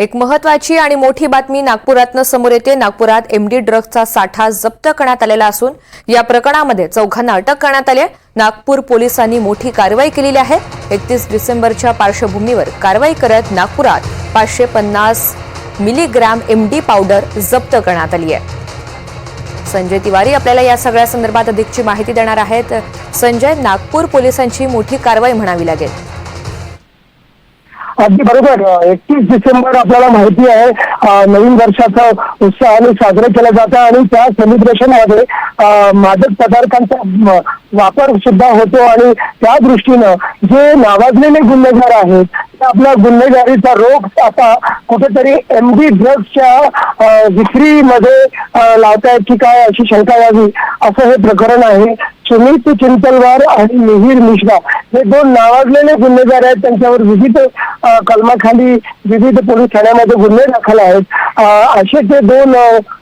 एक महत्वाची आणि मोठी बातमी नागपुरातनं समोर येते. नागपुरात एमडी ड्रग्जचा साठा जप्त करण्यात आलेला असून या प्रकरणामध्ये चौघांना अटक करण्यात आली आहे. नागपूर पोलिसांनी मोठी कारवाई केलेली आहे. एकतीस डिसेंबरच्या पार्श्वभूमीवर कारवाई करत नागपुरात पाचशे पन्नास मिलीग्रॅम एमडी पावडर जप्त करण्यात आली आहे. संजय तिवारी आपल्याला या सगळ्या संदर्भात अधिकची माहिती देणार आहेत. संजय नागपूर पोलिसांची मोठी कारवाई म्हणावी लागेल. अगदी बरोबर. एकतीस डिसेंबर आपल्याला माहिती आहे नवीन वर्षाचा उत्साहाने साजरा केला जातं आणि त्या सेलिब्रेशनमध्ये मादक पदार्थांचा वापर सुद्धा होतो आणि त्या दृष्टीनं जे नावाजलेले गुन्हेगार आहेत ते आपल्या गुन्हेगारीचा रोग आता कुठेतरी एम डी ड्रग्सच्या विक्रीमध्ये अं, लावतायत की काय अशी शंका यावी असं हे प्रकरण आहे. सुमित चिंतलवार आणि मिहीर मिश्रा हे दोन नावाजलेले गुन्हेगार आहेत. त्यांच्यावर विविध कलमाखाली विविध पोलीस ठाण्यामध्ये गुन्हे दाखल आहेत. असे ते दोन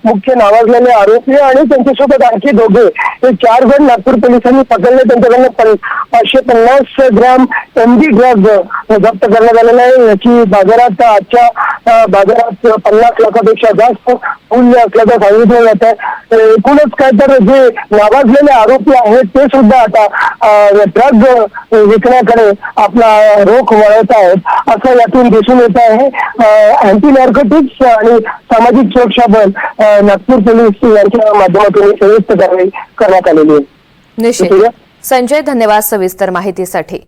मुख्य नावाजलेले आरोपी आणि त्यांच्यासोबत आणखी दोघे. हे चार जण नागपूर पोलिसांनी पकडले. त्यांच्याकडनं पाचशे पन्नास ग्राम डी ड्रग जप्त करण्यात आलेला आहे? याची बाजारात आजच्या बाजारात पन्नास लाखापेक्षा जास्त मूल्य असल्याचं सांगितलं जात आहे. एकूणच काय तर जे नावाजलेले आरोपी आहेत ते सुद्धा आता ड्रग विकण्याकडे आपला रोख वळवत आहेत असं यातून दिसून येत आहे. अँटी नार्कोटिक्स आणि सामाजिक सुरक्षा बल नागपूर पोलीस यांच्या माध्यमातून संयुक्त कारवाई करण्यात आलेली आहे. निश्चित. ठीक आहे. संजय धन्यवाद सविस्तर माहितीसाठी.